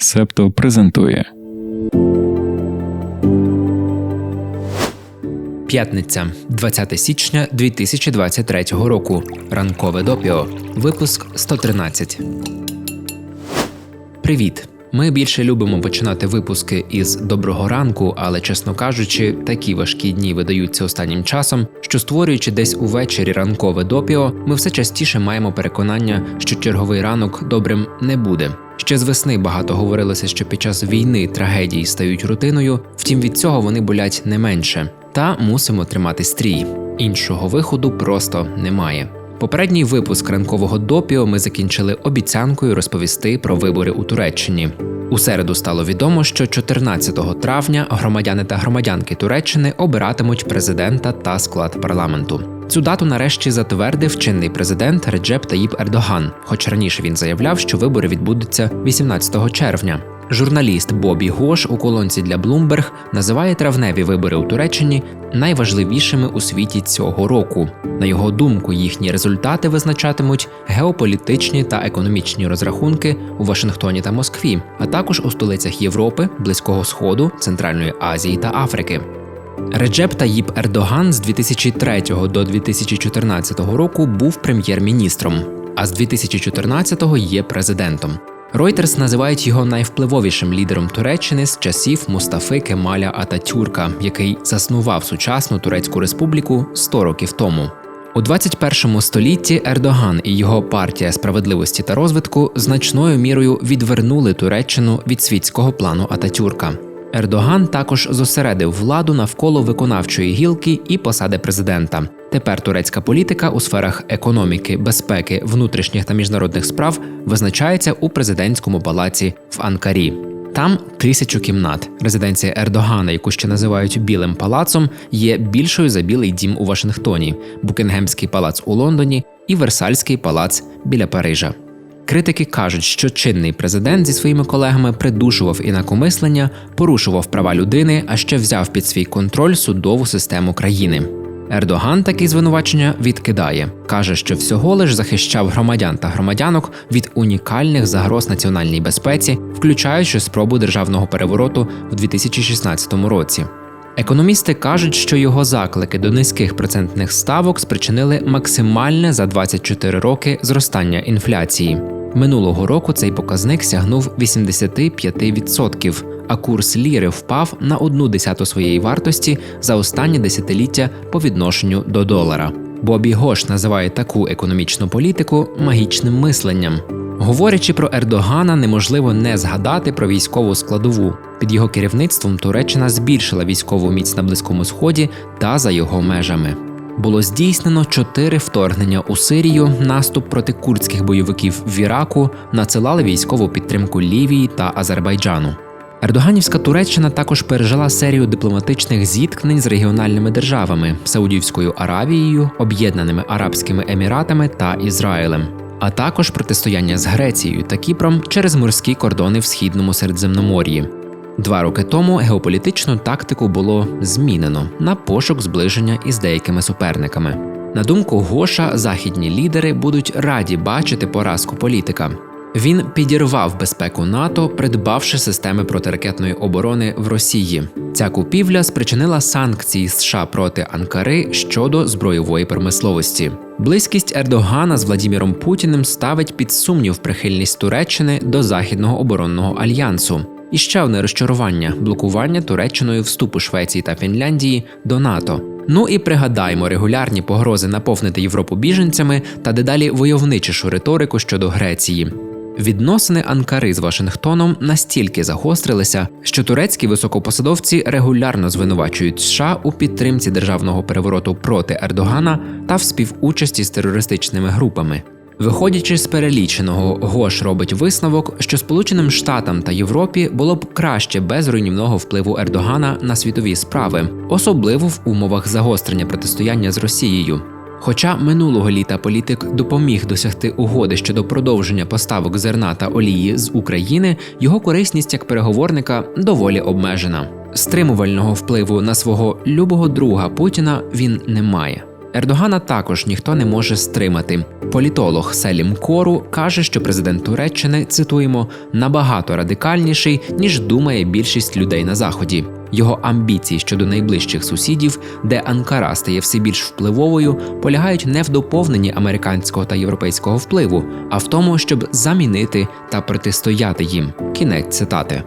Септо презентує П'ятниця, 20 січня 2023 року. Ранкове допіо. Випуск 113. Привіт. Ми більше любимо починати випуски із доброго ранку, але чесно кажучи, такі важкі дні видаються останнім часом, що створюючи десь увечері ранкове допіо, ми все частіше маємо переконання, що черговий ранок добрим не буде. Ще з весни багато говорилося, що під час війни трагедії стають рутиною, втім від цього вони болять не менше. Та мусимо тримати стрій. Іншого виходу просто немає. Попередній випуск ранкового допіо ми закінчили обіцянкою розповісти про вибори у Туреччині. У середу стало відомо, що 14 травня громадяни та громадянки Туреччини обиратимуть президента та склад парламенту. Цю дату нарешті затвердив чинний президент Реджеп Таїп Ердоган, хоч раніше він заявляв, що вибори відбудуться 18 червня. Журналіст Бобі Гош у колонці для Bloomberg називає травневі вибори у Туреччині найважливішими у світі цього року. На його думку, їхні результати визначатимуть геополітичні та економічні розрахунки у Вашингтоні та Москві, а також у столицях Європи, Близького Сходу, Центральної Азії та Африки. Реджеп Таїп Ердоган з 2003 до 2014 року був прем'єр-міністром, а з 2014-го є президентом. Reuters називають його найвпливовішим лідером Туреччини з часів Мустафи Кемаля Ататюрка, який заснував сучасну Турецьку республіку 100 років тому. У 21 столітті Ердоган і його партія справедливості та розвитку значною мірою відвернули Туреччину від світського плану Ататюрка. Ердоган також зосередив владу навколо виконавчої гілки і посади президента. Тепер турецька політика у сферах економіки, безпеки, внутрішніх та міжнародних справ визначається у президентському палаці в Анкарі. Там тисячу кімнат. Резиденція Ердогана, яку ще називають Білим палацом, є більшою за Білий дім у Вашингтоні, Букінгемський палац у Лондоні і Версальський палац біля Парижа. Критики кажуть, що чинний президент зі своїми колегами придушував інакомислення, порушував права людини, а ще взяв під свій контроль судову систему країни. Ердоган такі звинувачення відкидає, каже, що всього лиш захищав громадян та громадянок від унікальних загроз національній безпеці, включаючи спробу державного перевороту в 2016 році. Економісти кажуть, що його заклики до низьких процентних ставок спричинили максимальне за 24 роки зростання інфляції. Минулого року цей показник сягнув 85%, а курс ліри впав на одну десяту своєї вартості за останнє десятиліття по відношенню до долара. Бобі Гош називає таку економічну політику магічним мисленням. Говорячи про Ердогана, неможливо не згадати про військову складову. Під його керівництвом Туреччина збільшила військову міць на Близькому Сході та за його межами. Було здійснено чотири вторгнення у Сирію, наступ проти курдських бойовиків в Іраку, надсилали військову підтримку Лівії та Азербайджану. Ердоганівська Туреччина також пережила серію дипломатичних зіткнень з регіональними державами Саудівською Аравією, Об'єднаними Арабськими Еміратами та Ізраїлем, а також протистояння з Грецією та Кіпром через морські кордони в східному Середземномор'ї. Два роки тому геополітичну тактику було змінено на пошук зближення із деякими суперниками. На думку Гоша, західні лідери будуть раді бачити поразку політика. Він підірвав безпеку НАТО, придбавши системи протиракетної оборони в Росії. Ця купівля спричинила санкції США проти Анкари щодо збройової промисловості. Близькість Ердогана з Владіміром Путіним ставить під сумнів прихильність Туреччини до західного оборонного альянсу. І ще одне розчарування блокування Туреччиною вступу Швеції та Фінляндії до НАТО. Ну і пригадаймо регулярні погрози наповнити Європу біженцями та дедалі войовничішу риторику щодо Греції. Відносини Анкари з Вашингтоном настільки загострилися, що турецькі високопосадовці регулярно звинувачують США у підтримці державного перевороту проти Ердогана та в співучасті з терористичними групами. Виходячи з переліченого, Гош робить висновок, що Сполученим Штатам та Європі було б краще без руйнівного впливу Ердогана на світові справи, особливо в умовах загострення протистояння з Росією. Хоча минулого літа політик допоміг досягти угоди щодо продовження поставок зерна та олії з України, його корисність як переговорника доволі обмежена. Стримувального впливу на свого любого друга Путіна він не має. Ердогана також ніхто не може стримати. Політолог Селім Кору каже, що президент Туреччини цитуємо набагато радикальніший ніж думає більшість людей на заході. Його амбіції щодо найближчих сусідів, де Анкара стає все більш впливовою, полягають не в доповненні американського та європейського впливу, а в тому, щоб замінити та протистояти їм. Кінець цитати.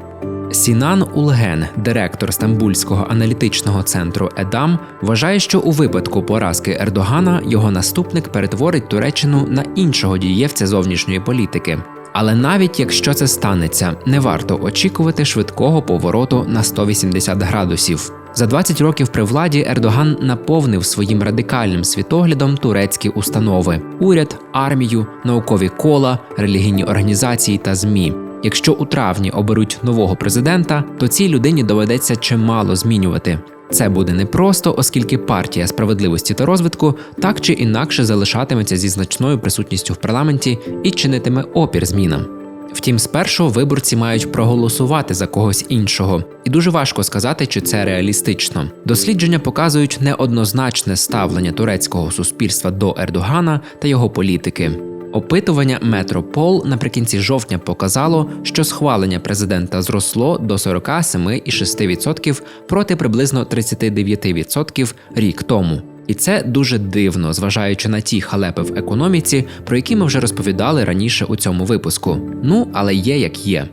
Сінан Улген, директор Стамбульського аналітичного центру Едам, вважає, що у випадку поразки Ердогана його наступник перетворить Туреччину на іншого дієвця зовнішньої політики. Але навіть якщо це станеться, не варто очікувати швидкого повороту на 180 градусів. За 20 років при владі Ердоган наповнив своїм радикальним світоглядом турецькі установи: уряд, армію, наукові кола, релігійні організації та змі. Якщо у травні оберуть нового президента, то цій людині доведеться чимало змінювати. Це буде непросто, оскільки партія справедливості та розвитку так чи інакше залишатиметься зі значною присутністю в парламенті і чинитиме опір змінам. Втім, спершу виборці мають проголосувати за когось іншого, і дуже важко сказати, чи це реалістично. Дослідження показують неоднозначне ставлення турецького суспільства до Ердогана та його політики. Опитування Метропол наприкінці жовтня показало, що схвалення президента зросло до 47,6% проти приблизно 39% рік тому. І це дуже дивно, зважаючи на ті халепи в економіці, про які ми вже розповідали раніше у цьому випуску. Ну, але є як є.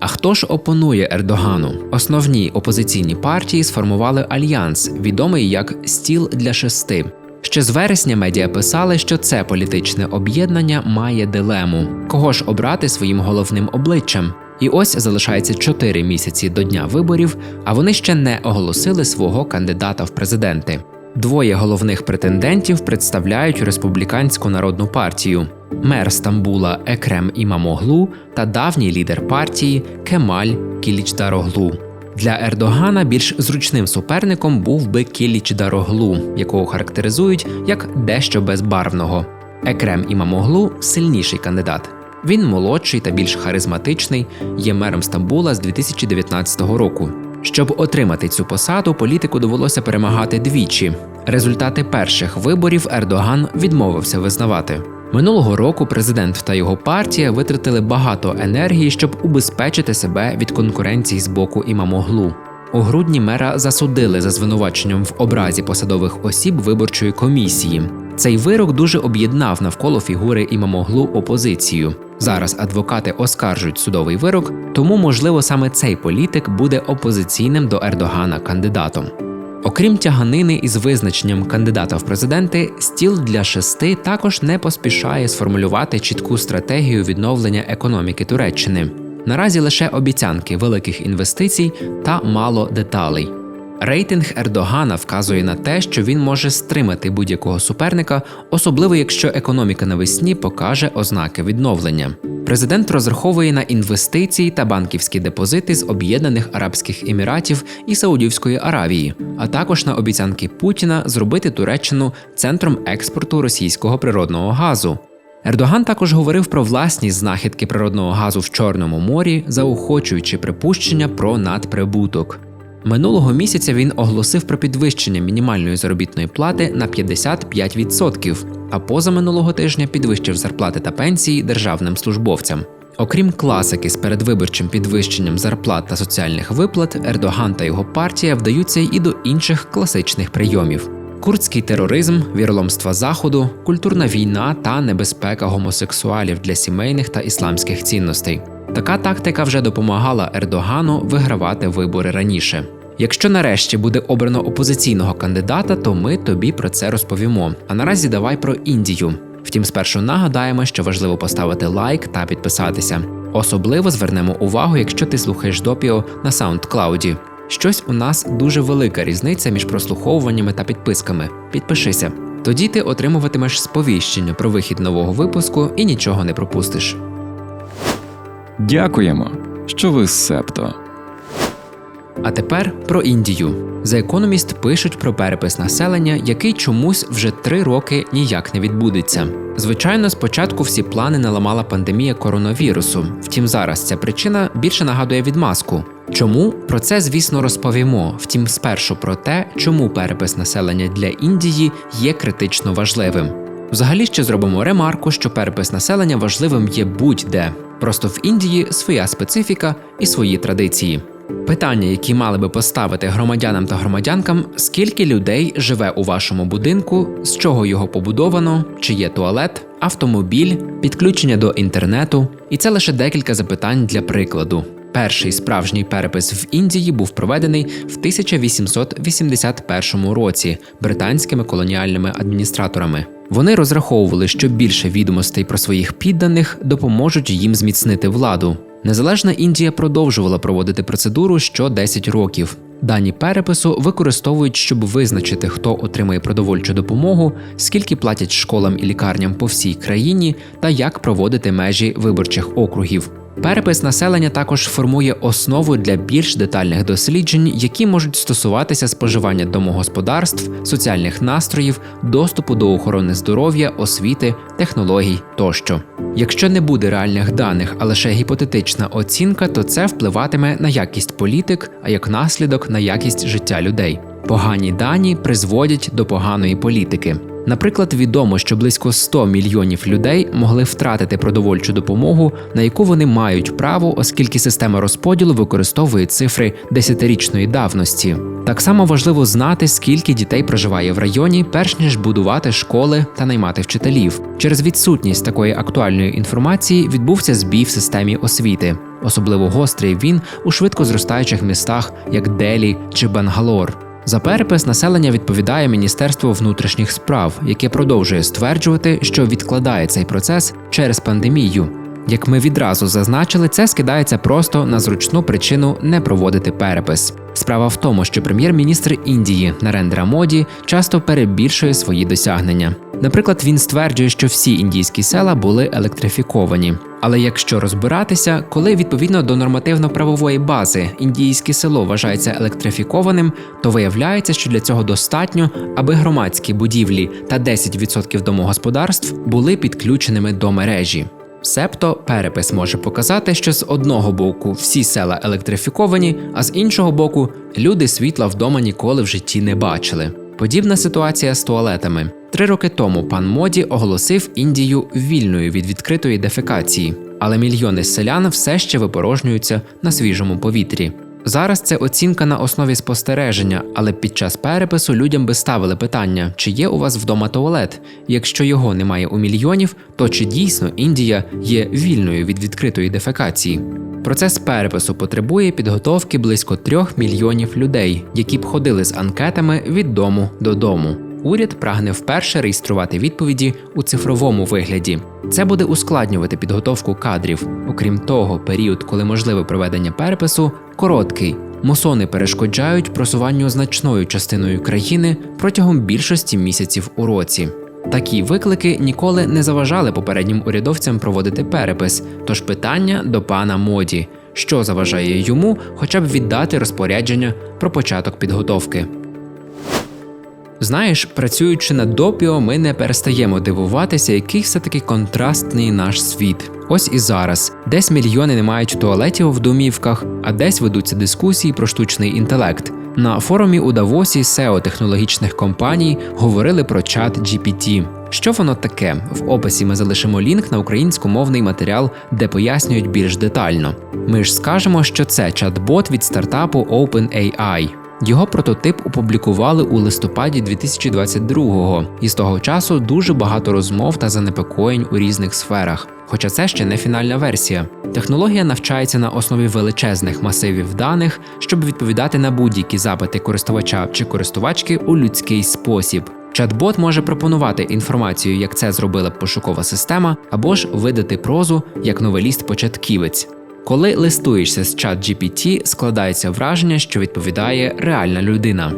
А хто ж опонує Ердогану? Основні опозиційні партії сформували альянс, відомий як Стіл для шести. Ще з вересня медіа писали, що це політичне об'єднання має дилему, кого ж обрати своїм головним обличчям. І ось залишається 4 місяці до дня виборів, а вони ще не оголосили свого кандидата в президенти. Двоє головних претендентів представляють республіканську народну партію: мер Стамбула Екрем Імамоглу та давній лідер партії Кемаль Кілічдароглу. Для Ердогана більш зручним суперником був би Кіліч Дароглу, якого характеризують як дещо безбарвного. Екрем Імамоглу сильніший кандидат. Він молодший та більш харизматичний, є мером Стамбула з 2019 року. Щоб отримати цю посаду, політику довелося перемагати двічі. Результати перших виборів Ердоган відмовився визнавати. Минулого року президент та його партія витратили багато енергії, щоб убезпечити себе від конкуренції з боку імамоглу. У грудні мера засудили за звинуваченням в образі посадових осіб виборчої комісії. Цей вирок дуже об'єднав навколо фігури імамоглу опозицію. Зараз адвокати оскаржують судовий вирок, тому можливо саме цей політик буде опозиційним до Ердогана кандидатом. Окрім тяганини із визначенням кандидата в президенти, стіл для шести також не поспішає сформулювати чітку стратегію відновлення економіки Туреччини. Наразі лише обіцянки великих інвестицій та мало деталей. Рейтинг Ердогана вказує на те, що він може стримати будь-якого суперника, особливо якщо економіка навесні покаже ознаки відновлення. Президент розраховує на інвестиції та банківські депозити з Об'єднаних Арабських Еміратів і Саудівської Аравії, а також на обіцянки Путіна зробити Туреччину центром експорту російського природного газу. Ердоган також говорив про власні знахідки природного газу в Чорному морі, заохочуючи припущення про надприбуток. Минулого місяця він оголосив про підвищення мінімальної заробітної плати на 55%, а позаминулого тижня підвищив зарплати та пенсії державним службовцям. Окрім класики з передвиборчим підвищенням зарплат та соціальних виплат, Ердоган та його партія вдаються і до інших класичних прийомів: курдський тероризм, віроломства заходу, культурна війна та небезпека гомосексуалів для сімейних та ісламських цінностей. Така тактика вже допомагала Ердогану вигравати вибори раніше. Якщо нарешті буде обрано опозиційного кандидата, то ми тобі про це розповімо. А наразі давай про Індію. Втім, спершу нагадаємо, що важливо поставити лайк та підписатися. Особливо звернемо увагу, якщо ти слухаєш допіо на SoundCloud. Щось у нас дуже велика різниця між прослуховуваннями та підписками. Підпишися. Тоді ти отримуватимеш сповіщення про вихід нового випуску і нічого не пропустиш. Дякуємо, що ви з Септо. А тепер про Індію. За економіст пишуть про перепис населення, який чомусь вже три роки ніяк не відбудеться. Звичайно, спочатку всі плани наламала пандемія коронавірусу. Втім, зараз ця причина більше нагадує відмазку. Чому про це, звісно, розповімо. Втім, спершу про те, чому перепис населення для Індії є критично важливим. Взагалі ще зробимо ремарку, що перепис населення важливим є будь-де. Просто в Індії своя специфіка і свої традиції. Питання, які мали би поставити громадянам та громадянкам, скільки людей живе у вашому будинку, з чого його побудовано, чи є туалет, автомобіль, підключення до інтернету, і це лише декілька запитань для прикладу. Перший справжній перепис в Індії був проведений в 1881 році британськими колоніальними адміністраторами. Вони розраховували, що більше відомостей про своїх підданих допоможуть їм зміцнити владу. Незалежна Індія продовжувала проводити процедуру що 10 років. Дані перепису використовують, щоб визначити, хто отримує продовольчу допомогу, скільки платять школам і лікарням по всій країні та як проводити межі виборчих округів. Перепис населення також формує основу для більш детальних досліджень, які можуть стосуватися споживання домогосподарств, соціальних настроїв, доступу до охорони здоров'я, освіти, технологій тощо. Якщо не буде реальних даних, а лише гіпотетична оцінка, то це впливатиме на якість політик, а як наслідок на якість життя людей. Погані дані призводять до поганої політики. Наприклад, відомо, що близько 100 мільйонів людей могли втратити продовольчу допомогу, на яку вони мають право, оскільки система розподілу використовує цифри десятирічної давності. Так само важливо знати, скільки дітей проживає в районі, перш ніж будувати школи та наймати вчителів. Через відсутність такої актуальної інформації відбувся збій в системі освіти. Особливо гострий він у швидко зростаючих містах, як Делі чи Бангалор. За перепис населення відповідає Міністерство внутрішніх справ, яке продовжує стверджувати, що відкладає цей процес через пандемію. Як ми відразу зазначили, це скидається просто на зручну причину не проводити перепис. Справа в тому, що прем'єр-міністр Індії Нарендра Моді часто перебільшує свої досягнення. Наприклад, він стверджує, що всі індійські села були електрифіковані. Але якщо розбиратися, коли відповідно до нормативно-правової бази індійське село вважається електрифікованим, то виявляється, що для цього достатньо, аби громадські будівлі та 10% домогосподарств були підключеними до мережі. Себто перепис може показати, що з одного боку всі села електрифіковані, а з іншого боку люди світла вдома ніколи в житті не бачили. Подібна ситуація з туалетами. Три роки тому пан Моді оголосив Індію вільною від відкритої дефекації, але мільйони селян все ще випорожнюються на свіжому повітрі. Зараз це оцінка на основі спостереження, але під час перепису людям би ставили питання, чи є у вас вдома туалет. Якщо його немає у мільйонів, то чи дійсно Індія є вільною від відкритої дефекації? Процес перепису потребує підготовки близько трьох мільйонів людей, які б ходили з анкетами від дому до дому. Уряд прагне вперше реєструвати відповіді у цифровому вигляді. Це буде ускладнювати підготовку кадрів. Окрім того, період, коли можливе проведення перепису, короткий. Мусони перешкоджають просуванню значною частиною країни протягом більшості місяців у році. Такі виклики ніколи не заважали попереднім урядовцям проводити перепис. Тож питання до пана моді, що заважає йому, хоча б віддати розпорядження про початок підготовки. Знаєш, працюючи над допіо, ми не перестаємо дивуватися, який все-таки контрастний наш світ. Ось і зараз. Десь мільйони не мають туалетів в домівках, а десь ведуться дискусії про штучний інтелект. На форумі у Давосі SEO технологічних компаній говорили про чат GPT. Що воно таке? В описі ми залишимо лінк на українськомовний матеріал, де пояснюють більш детально. Ми ж скажемо, що це чат-бот від стартапу OpenAI. Його прототип опублікували у листопаді 2022-го, і з того часу дуже багато розмов та занепокоєнь у різних сферах. Хоча це ще не фінальна версія. Технологія навчається на основі величезних масивів даних, щоб відповідати на будь-які запити користувача чи користувачки у людський спосіб. Чат-бот може пропонувати інформацію, як це зробила пошукова система, або ж видати прозу як новеліст-початківець. Коли листуєшся з чат GPT, складається враження, що відповідає реальна людина.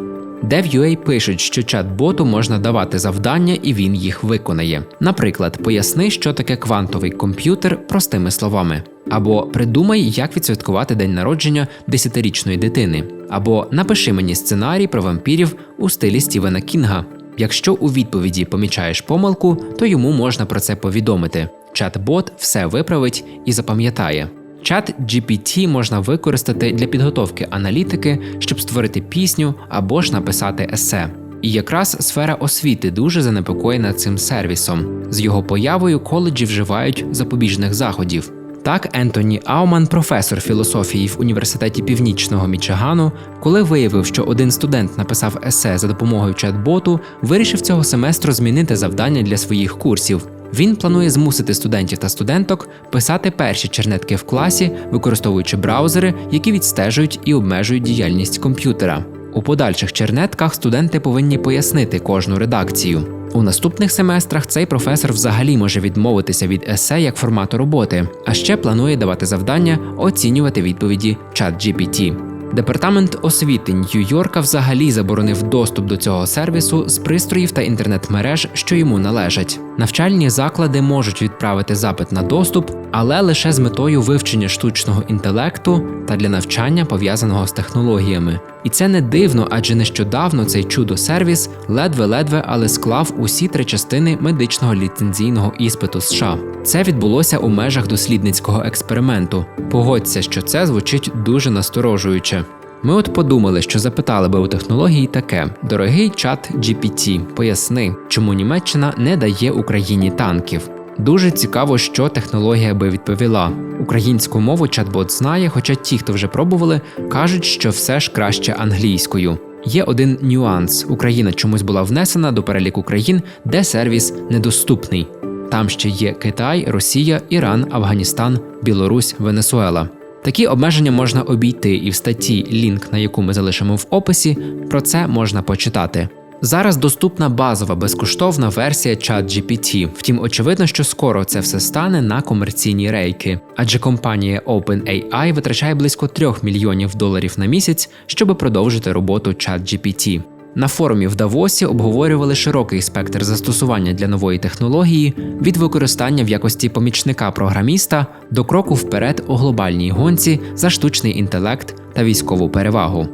DevUA пишуть, що чат-боту можна давати завдання і він їх виконає. Наприклад, поясни, що таке квантовий комп'ютер простими словами, або придумай, як відсвяткувати день народження десятирічної дитини, або напиши мені сценарій про вампірів у стилі Стівена Кінга. Якщо у відповіді помічаєш помилку, то йому можна про це повідомити. Чат-бот все виправить і запам'ятає. Чат GPT можна використати для підготовки аналітики, щоб створити пісню або ж написати есе. І якраз сфера освіти дуже занепокоєна цим сервісом. З його появою коледжі вживають запобіжних заходів. Так, Ентоні Ауман, професор філософії в університеті Північного Мічигану, коли виявив, що один студент написав есе за допомогою чат-боту, вирішив цього семестру змінити завдання для своїх курсів. Він планує змусити студентів та студенток писати перші чернетки в класі, використовуючи браузери, які відстежують і обмежують діяльність комп'ютера. У подальших чернетках студенти повинні пояснити кожну редакцію. У наступних семестрах цей професор взагалі може відмовитися від есе як формату роботи, а ще планує давати завдання оцінювати відповіді ChatGPT. Департамент освіти Нью-Йорка взагалі заборонив доступ до цього сервісу з пристроїв та інтернет-мереж, що йому належать. Навчальні заклади можуть відправити запит на доступ, але лише з метою вивчення штучного інтелекту та для навчання пов'язаного з технологіями. І це не дивно, адже нещодавно цей чудо-сервіс ледве-ледве, але склав усі три частини медичного ліцензійного іспиту США. Це відбулося у межах дослідницького експерименту. Погодься, що це звучить дуже насторожуюче. Ми от подумали, що запитали би у технології таке: дорогий чат GPT, поясни, чому Німеччина не дає Україні танків. Дуже цікаво, що технологія би відповіла. Українську мову чат-бот знає, хоча ті, хто вже пробували, кажуть, що все ж краще англійською. Є один нюанс: Україна чомусь була внесена до переліку країн, де сервіс недоступний. Там ще є Китай, Росія, Іран, Афганістан, Білорусь, Венесуела. Такі обмеження можна обійти, і в статті, лінк на яку ми залишимо в описі, про це можна почитати. Зараз доступна базова безкоштовна версія ChatGPT, втім, очевидно, що скоро це все стане на комерційні рейки, адже компанія OpenAI витрачає близько 3 мільйонів доларів на місяць, щоб продовжити роботу ChatGPT. На форумі в Давосі обговорювали широкий спектр застосування для нової технології від використання в якості помічника програміста до кроку вперед у глобальній гонці за штучний інтелект та військову перевагу.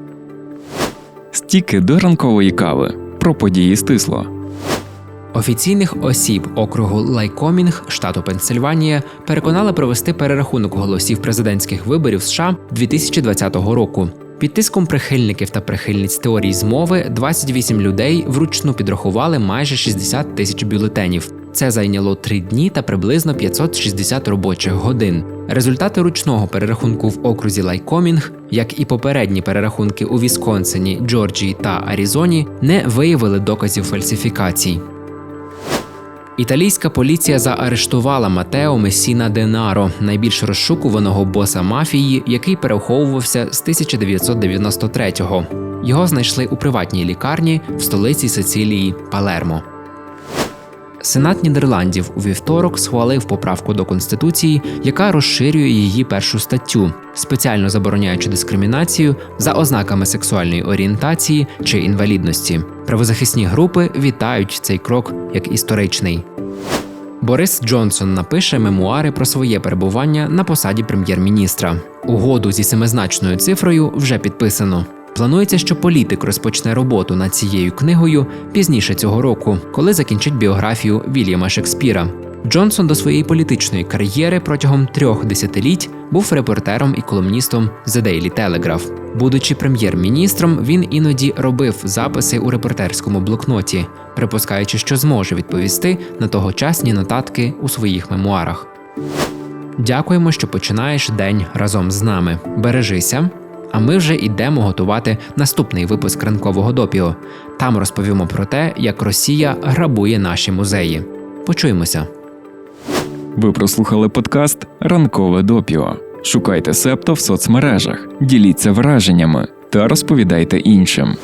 Стіки до ранкової кави. Про події стисло. Офіційних осіб округу Лайкомінг, штату Пенсильванія, переконали провести перерахунок голосів президентських виборів США 2020 року. Під тиском прихильників та прихильниць теорії змови 28 людей вручну підрахували майже 60 тисяч бюлетенів. Це зайняло три дні та приблизно 560 робочих годин. Результати ручного перерахунку в окрузі Лайкомінг, як і попередні перерахунки у Вісконсині, Джорджії та Аризоні, не виявили доказів фальсифікацій. Італійська поліція заарештувала Матео Месіна Денаро, найбільш розшукуваного боса мафії, який переховувався з 1993-го. Його знайшли у приватній лікарні в столиці Сицилії Палермо. Сенат Нідерландів у вівторок схвалив поправку до конституції, яка розширює її першу статтю, спеціально забороняючи дискримінацію за ознаками сексуальної орієнтації чи інвалідності. Правозахисні групи вітають цей крок як історичний. Борис Джонсон напише мемуари про своє перебування на посаді прем'єр-міністра. Угоду зі семизначною цифрою вже підписано. Планується, що політик розпочне роботу над цією книгою пізніше цього року, коли закінчить біографію Вільяма Шекспіра. Джонсон до своєї політичної кар'єри протягом трьох десятиліть був репортером і колумністом The Daily Telegraph. Будучи прем'єр-міністром, він іноді робив записи у репортерському блокноті, припускаючи, що зможе відповісти на тогочасні нотатки у своїх мемуарах. Дякуємо, що починаєш день разом з нами. Бережися. А ми вже йдемо готувати наступний випуск ранкового допіо. Там розповімо про те, як Росія грабує наші музеї. Почуємося. Ви прослухали подкаст Ранкове допіо. Шукайте Септо в соцмережах, діліться враженнями та розповідайте іншим.